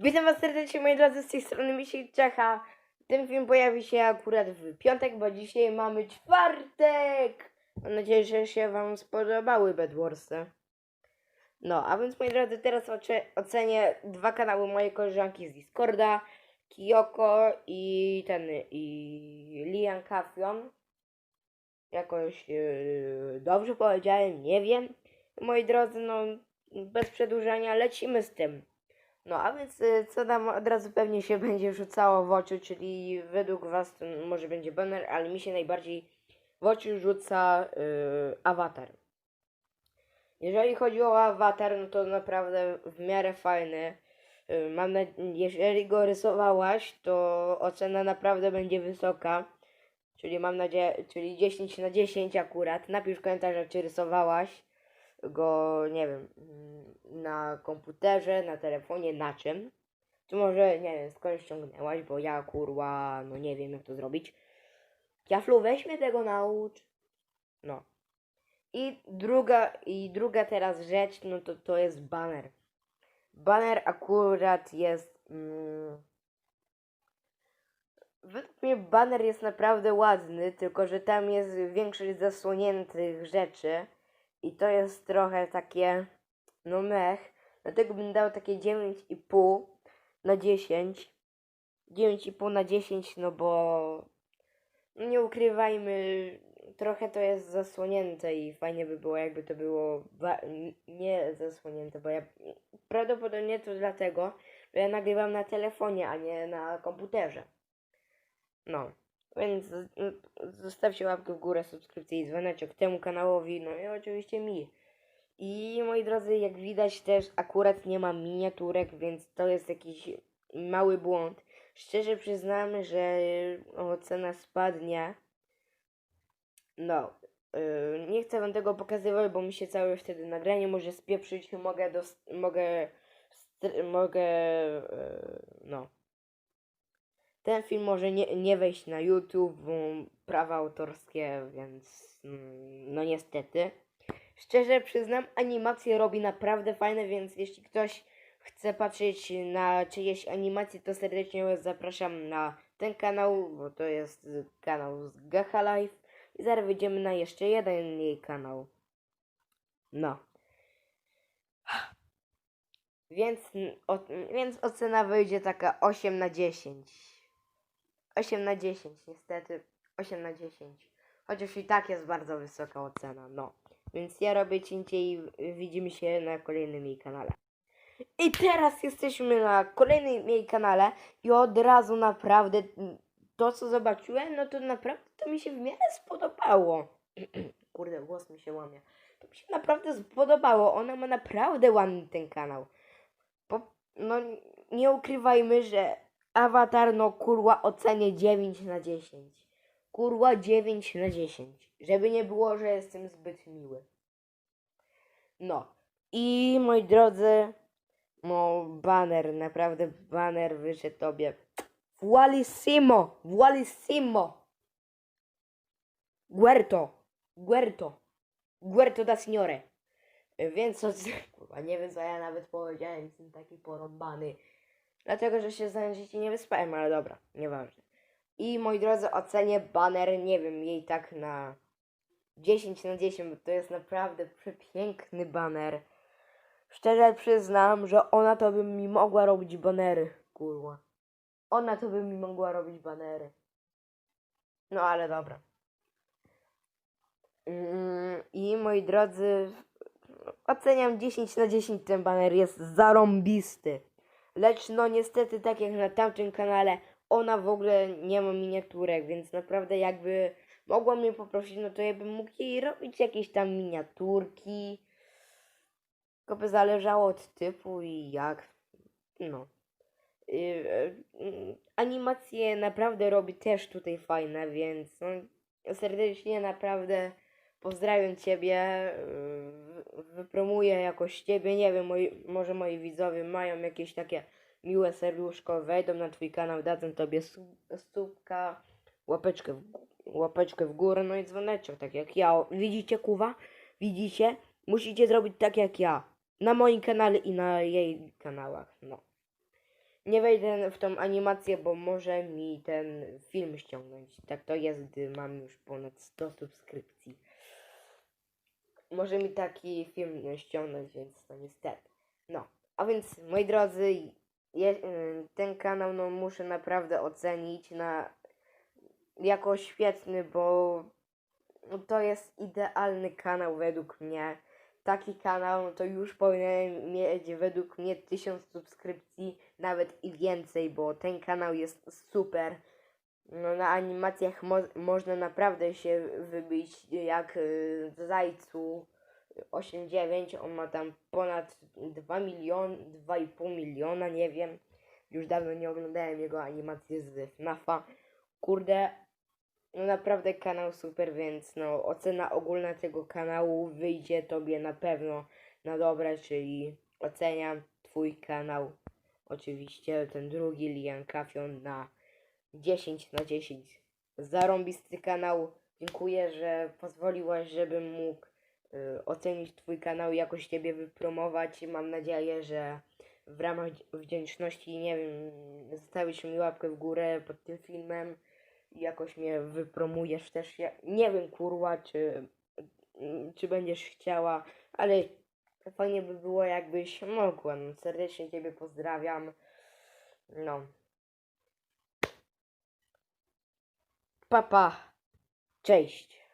Witam was serdecznie moi drodzy z tej strony Misiek Czecha. Ten film pojawi się akurat w piątek, bo dzisiaj mamy czwartek. Mam nadzieję, że się wam spodobały Bedwarsy. No, a więc moi drodzy, teraz oce- ocenię dwa kanały mojej koleżanki z Discorda. Kiyoko i ten, i Lian Kafion. Jakoś yy, dobrze powiedziałem, nie wiem. Moi drodzy, no bez przedłużania lecimy z tym. No a więc y, co nam od razu pewnie się będzie rzucało w oczy, czyli według was to może będzie banner, ale mi się najbardziej w oczy rzuca y, awatar. Jeżeli chodzi o awatar, no to naprawdę w miarę fajny. Y, Mam na... Jeżeli go rysowałaś, to ocena naprawdę będzie wysoka. Czyli mam nadzieję, czyli 10 na 10 akurat. Napisz w komentarzach, czy rysowałaś go, nie wiem, mm, na komputerze, na telefonie, na czym. Czy może, nie wiem, skąd ściągnęłaś, bo ja kurwa, no nie wiem jak to zrobić. Kiaflu, weź mnie tego naucz. No. I druga, i druga teraz rzecz, no to to jest banner. Banner akurat jest... Mm, według mnie banner jest naprawdę ładny, tylko że tam jest większość zasłoniętych rzeczy. I to jest trochę takie, no mech. Dlatego bym dał takie 9,5 na 10. 9,5 na 10, no bo nie ukrywajmy, trochę to jest zasłonięte i fajnie by było, jakby to było nie zasłonięte, bo ja prawdopodobnie to dlatego, że ja nagrywam na telefonie, a nie na komputerze. No. Więc zostawcie łapkę w górę, subskrypcję i dzwoneczek temu kanałowi, no i oczywiście mi. I moi drodzy, jak widać też akurat nie ma miniaturek, więc to jest jakiś mały błąd. Szczerze przyznam, że ocena spadnie. No, yy, nie chcę wam tego pokazywać, bo mi się całe wtedy nagranie może spieprzyć. Mogę, mogę, mogę, yy, no. Ten film może nie, nie wejść na YouTube, bo prawa autorskie, więc mm, no niestety. Szczerze przyznam, animacje robi naprawdę fajne, więc jeśli ktoś chce patrzeć na czyjeś animacje, to serdecznie zapraszam na ten kanał, bo to jest kanał z Gacha Life. I zaraz wyjdziemy na jeszcze jeden jej kanał. No. Więc, o, więc ocena wyjdzie taka 8 na 10. 8 na 10, niestety 8 na 10. Chociaż i tak jest bardzo wysoka ocena, no. Więc ja robię cięcie i widzimy się na kolejnym jej kanale. I teraz jesteśmy na kolejnym jej kanale i od razu naprawdę to co zobaczyłem, no to naprawdę to mi się w miarę spodobało. Kurde, głos mi się łamie. To mi się naprawdę spodobało. Ona ma naprawdę ładny ten kanał. No nie ukrywajmy, że Avatar no kurwa ocenię 9 na 10. Kurwa 9 na 10. Żeby nie było, że jestem zbyt miły. No. I moi drodzy, no banner, naprawdę banner wyszedł tobie. Vualissimo, vualissimo. Guerto, guerto, guerto da signore. Więc o, kurwa, nie wiem co ja nawet powiedziałem, jestem taki porąbany. Dlatego, że się życie nie wyspałem, ale dobra, nieważne. I moi drodzy, ocenię banner, nie wiem, jej tak na 10 na 10, bo to jest naprawdę przepiękny baner. Szczerze przyznam, że ona to by mi mogła robić banery, kurwa. Ona to by mi mogła robić banery. No ale dobra. Mm, I moi drodzy, oceniam 10 na 10 ten baner jest zarąbisty. Lecz no niestety tak jak na tamtym kanale, ona w ogóle nie ma miniaturek, więc naprawdę jakby mogła mnie poprosić, no to ja bym mógł jej robić jakieś tam miniaturki. Tylko by zależało od typu i jak. No. Yy, yy, animacje naprawdę robi też tutaj fajne, więc no, serdecznie naprawdę pozdrawiam Ciebie. Yy, wypromuję jakoś Ciebie. Nie wiem, moi, może moi widzowie mają jakieś takie miłe serduszko. Wejdą na Twój kanał, dadzą Tobie słupka, łapeczkę w, łapeczkę w górę, no i dzwoneczek, tak jak ja. Widzicie, kuwa? Widzicie? Musicie zrobić tak jak ja. Na moim kanale i na jej kanałach, no. nie wejdę w tą animację, bo może mi ten film ściągnąć. Tak to jest, gdy mam już ponad 100 subskrypcji. Może mi taki film ściągnąć, więc no niestety. No, a więc moi drodzy, je, y, ten kanał no muszę naprawdę ocenić na jako świetny, bo to jest idealny kanał według mnie. Taki kanał no to już powinien mieć według mnie 1000 subskrypcji, nawet i więcej, bo ten kanał jest super. No, na animacjach mo- można naprawdę się wybić jak y, Zajcu 8-9. On ma tam ponad 2 miliony, 2,5 miliona, nie wiem. Już dawno nie oglądałem jego animacji z FNAFa. Kurde, no naprawdę kanał super, więc no ocena ogólna tego kanału wyjdzie tobie na pewno na dobre, czyli oceniam twój kanał. Oczywiście ten drugi Lian Kafion na 10 na 10. Zarąbisty kanał. Dziękuję, że pozwoliłaś, żebym mógł y, ocenić twój kanał i jakoś ciebie wypromować. Mam nadzieję, że w ramach wdzięczności, nie wiem, zostawisz mi łapkę w górę pod tym filmem i jakoś mnie wypromujesz też. Ja nie wiem, kurwa, czy, czy będziesz chciała, ale fajnie by było, jakbyś mogła. No, serdecznie Ciebie pozdrawiam. No. Papa. Cześć.